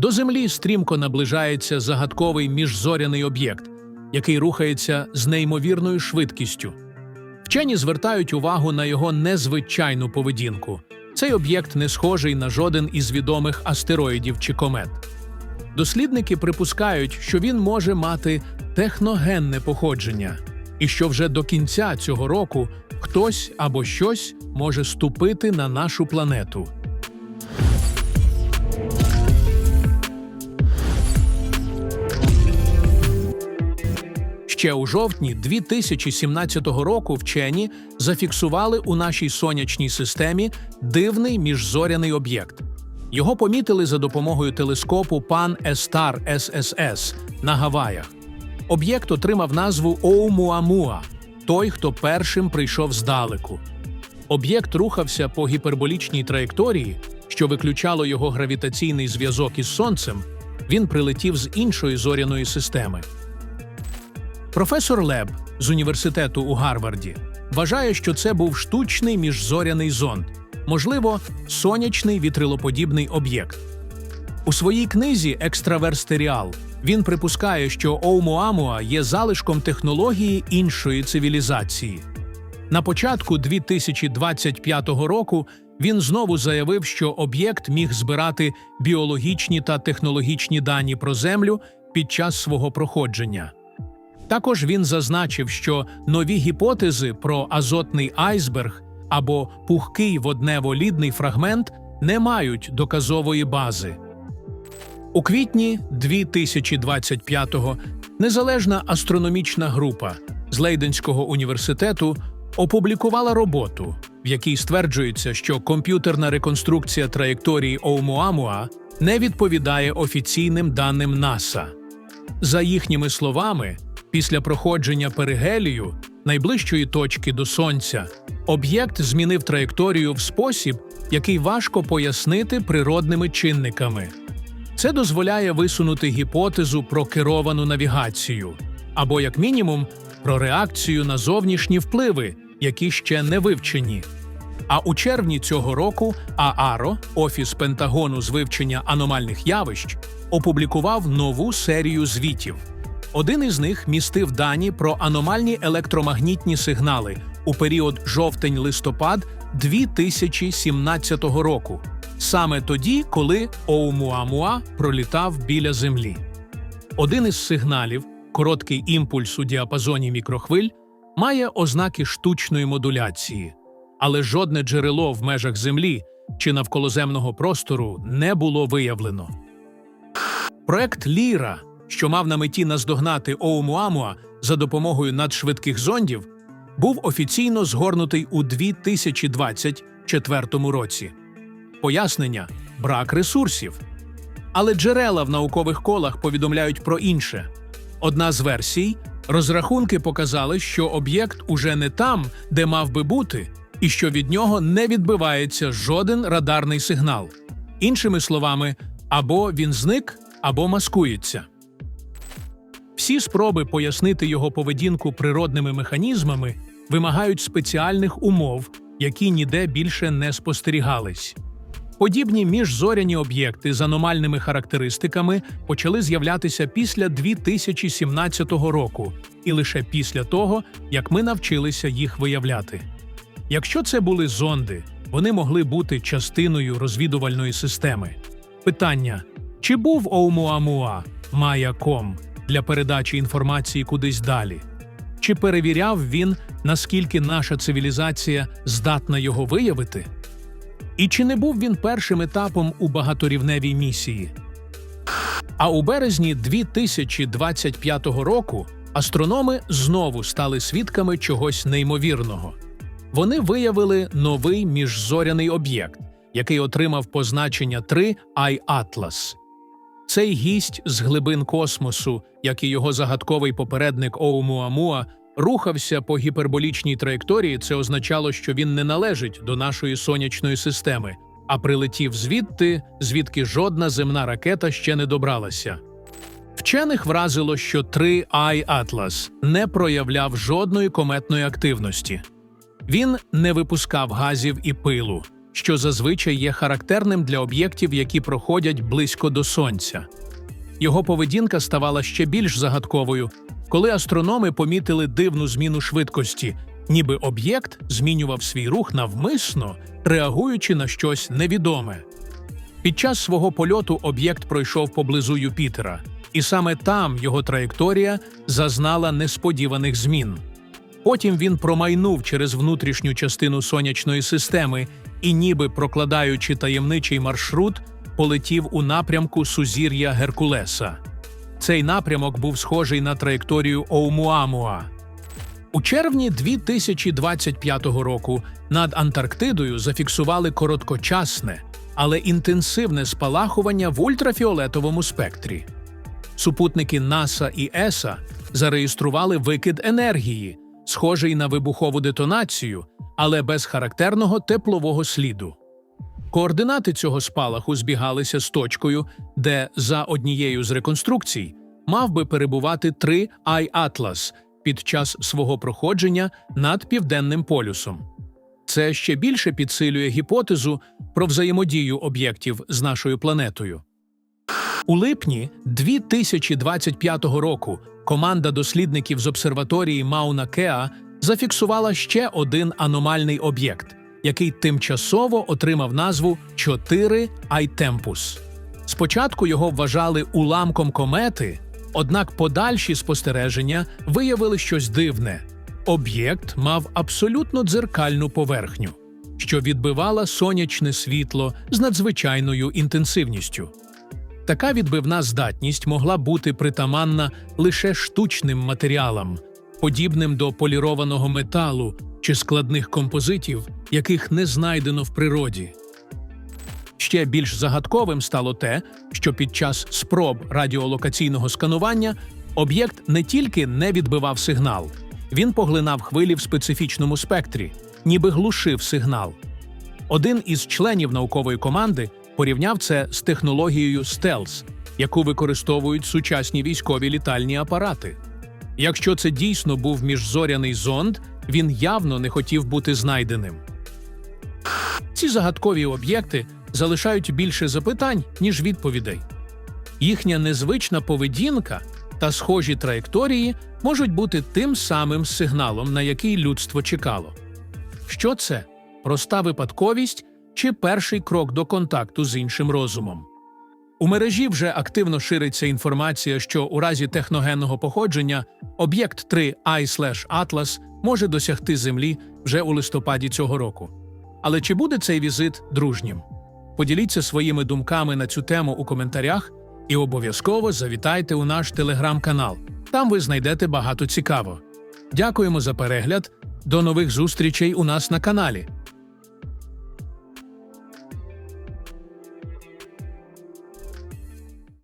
До Землі стрімко наближається загадковий міжзоряний об'єкт, який рухається з неймовірною швидкістю. Вчені звертають увагу на його незвичайну поведінку. Цей об'єкт не схожий на жоден із відомих астероїдів чи комет. Дослідники припускають, що він може мати техногенне походження, і що вже до кінця цього року хтось або щось може ступити на нашу планету. Ще у жовтні 2017 року вчені зафіксували у нашій сонячній системі дивний міжзоряний об'єкт. Його помітили за допомогою телескопу Пан Естар ССС на Гаваях. Об'єкт отримав назву Оумуамуа той, хто першим прийшов здалеку. Об'єкт рухався по гіперболічній траєкторії, що виключало його гравітаційний зв'язок із Сонцем. Він прилетів з іншої зоряної системи. Професор Леб з університету у Гарварді вважає, що це був штучний міжзоряний зонд, можливо, сонячний вітрилоподібний об'єкт. У своїй книзі Екстраверстеріал він припускає, що Оумуамуа є залишком технології іншої цивілізації. На початку 2025 року він знову заявив, що об'єкт міг збирати біологічні та технологічні дані про Землю під час свого проходження. Також він зазначив, що нові гіпотези про азотний айсберг або пухкий воднево-лідний фрагмент не мають доказової бази. У квітні 2025-го незалежна астрономічна група з Лейденського університету опублікувала роботу, в якій стверджується, що комп'ютерна реконструкція траєкторії Оумуамуа не відповідає офіційним даним НАСА. За їхніми словами, після проходження перигелію, найближчої точки до Сонця, об'єкт змінив траєкторію в спосіб, який важко пояснити природними чинниками. Це дозволяє висунути гіпотезу про керовану навігацію, або, як мінімум, про реакцію на зовнішні впливи, які ще не вивчені. А у червні цього року ААРО, Офіс Пентагону з вивчення аномальних явищ, опублікував нову серію звітів. Один із них містив дані про аномальні електромагнітні сигнали у період жовтень-листопад 2017 року, саме тоді, коли Оумуамуа пролітав біля Землі. Один із сигналів, короткий імпульс у діапазоні мікрохвиль, має ознаки штучної модуляції, але жодне джерело в межах Землі чи навколоземного простору не було виявлено. Проект Ліра, що мав на меті наздогнати Оумуамуа за допомогою надшвидких зондів, був офіційно згорнутий у 2024 році. Пояснення брак ресурсів. Але джерела в наукових колах повідомляють про інше. Одна з версій розрахунки показали, що об'єкт уже не там, де мав би бути, і що від нього не відбивається жоден радарний сигнал. Іншими словами, або він зник, або маскується. Всі спроби пояснити його поведінку природними механізмами вимагають спеціальних умов, які ніде більше не спостерігались. Подібні міжзоряні об'єкти з аномальними характеристиками почали з'являтися після 2017 року і лише після того, як ми навчилися їх виявляти. Якщо це були зонди, вони могли бути частиною розвідувальної системи. Питання: чи був Оумуамуа маяком для передачі інформації кудись далі? Чи перевіряв він, наскільки наша цивілізація здатна його виявити? І чи не був він першим етапом у багаторівневій місії? А у березні 2025 року астрономи знову стали свідками чогось неймовірного. Вони виявили новий міжзоряний об'єкт, який отримав позначення 3 I-Atlas. Цей гість з глибин космосу, як і його загадковий попередник Оумуамуа, рухався по гіперболічній траєкторії. Це означало, що він не належить до нашої сонячної системи, а прилетів звідти, звідки жодна земна ракета ще не добралася. Вчених вразило, що 3 I Atlas не проявляв жодної кометної активності. Він не випускав газів і пилу, що зазвичай є характерним для об'єктів, які проходять близько до сонця. Його поведінка ставала ще більш загадковою, коли астрономи помітили дивну зміну швидкості, ніби об'єкт змінював свій рух навмисно, реагуючи на щось невідоме. Під час свого польоту об'єкт пройшов поблизу Юпітера, і саме там його траєкторія зазнала несподіваних змін. Потім він промайнув через внутрішню частину сонячної системи і, ніби прокладаючи таємничий маршрут, полетів у напрямку сузір'я Геркулеса. Цей напрямок був схожий на траєкторію Оумуамуа. У червні 2025 року над Антарктидою зафіксували короткочасне, але інтенсивне спалахування в ультрафіолетовому спектрі. Супутники НАСА і ЕСА зареєстрували викид енергії, схожий на вибухову детонацію, але без характерного теплового сліду. Координати цього спалаху збігалися з точкою, де за однією з реконструкцій мав би перебувати три Ай-Атлас під час свого проходження над південним полюсом. Це ще більше підсилює гіпотезу про взаємодію об'єктів з нашою планетою. У липні 2025 року команда дослідників з обсерваторії Мауна Кеа зафіксувала ще один аномальний об'єкт, який тимчасово отримав назву 4 Айтемпус. Спочатку його вважали уламком комети, однак подальші спостереження виявили щось дивне. Об'єкт мав абсолютно дзеркальну поверхню, що відбивала сонячне світло з надзвичайною інтенсивністю. Така відбивна здатність могла бути притаманна лише штучним матеріалам, подібним до полірованого металу чи складних композитів, яких не знайдено в природі. Ще більш загадковим стало те, що під час спроб радіолокаційного сканування об'єкт не тільки не відбивав сигнал, він поглинав хвилі в специфічному спектрі, ніби глушив сигнал. Один із членів наукової команди порівняв це з технологією стелс, яку використовують сучасні військові літальні апарати. Якщо це дійсно був міжзоряний зонд, він явно не хотів бути знайденим. Ці загадкові об'єкти залишають більше запитань, ніж відповідей. Їхня незвична поведінка та схожі траєкторії можуть бути тим самим сигналом, на який людство чекало. Що це? Проста випадковість чи перший крок до контакту з іншим розумом? У мережі вже активно шириться інформація, що у разі техногенного походження об'єкт 3 I-Atlas може досягти Землі вже у листопаді цього року. Але чи буде цей візит дружнім? Поділіться своїми думками на цю тему у коментарях і обов'язково завітайте у наш телеграм-канал. Там ви знайдете багато цікавого. Дякуємо за перегляд. До нових зустрічей у нас на каналі.